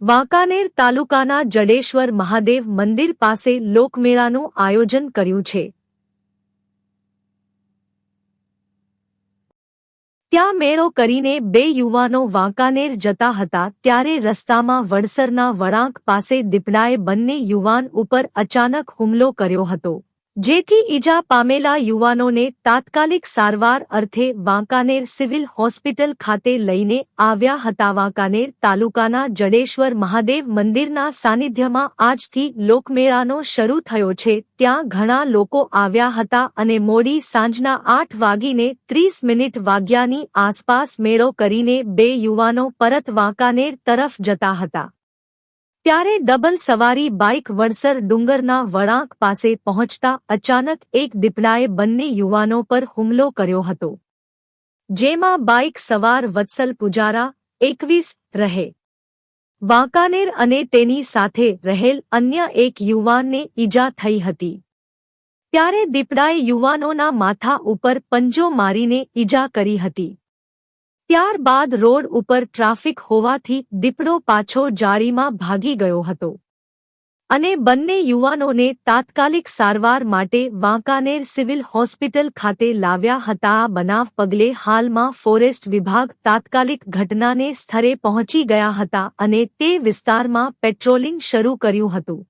વાંકાનેર તાલુકાના જડેશ્વર મહાદેવ મંદિર પાસે લોકમેળાનું આયોજન કર્યું છે. ત્યાં મેળો કરીને બે યુવાનો વાંકાનેર જતા હતા ત્યારે રસ્તામાં વડસરના વળાંક પાસે દીપડાએ બંને યુવાન ઉપર અચાનક હુમલો કર્યો હતો. જેથી ઈજા પામેલા યુવાનોને તાત્કાલિક સારવાર અર્થે વાંકાનેર સિવિલ હોસ્પિટલ ખાતે લઈને આવ્યા હતા. વાંકાનેર તાલુકાના જડેશ્વર મહાદેવ મંદિરના સાનિધ્યમાં આજથી લોકમેળાનો શરૂ થયો છે. ત્યાં ઘણા લોકો આવ્યા હતા અને મોડી સાંજના આઠ વાગીને ત્રીસ મિનિટ વાગ્યાની આસપાસ મેળો કરીને બે યુવાનો પરત વાંકાનેર તરફ જતા હતા. ત્યારે ડબલ સવારી બાઇક વડસર ડુંગરના વળાંક પાસે પહોંચતા અચાનક એક દીપડાએ બંને યુવાનો પર હુમલો કર્યો હતો. જેમાં બાઇક સવાર વત્સલ પુજારા એકવીસ રહે. વાંકાનેર અને તેની સાથે રહેલ અન્ય એક યુવાનને ઈજા થઈ હતી. ત્યારે દીપડાએ યુવાનોના માથા ઉપર પંજો મારીને ઈજા કરી હતી. ત્યારબાદ રોડ ઉપર ટ્રાફિક હોવાથી દીપડો પાછો જાળીમાં ભાગી ગયો હતો. અને બંને યુવાનોને તાત્કાલિક સારવાર માટે વાંકાનેર સિવિલ હોસ્પિટલ ખાતે લાવ્યા હતા. આ બનાવ પગલે હાલમાં ફોરેસ્ટ વિભાગ તાત્કાલિક ઘટનાને સ્થળે પહોંચી ગયા હતા અને તે વિસ્તારમાં પેટ્રોલિંગ શરૂ કર્યું હતું.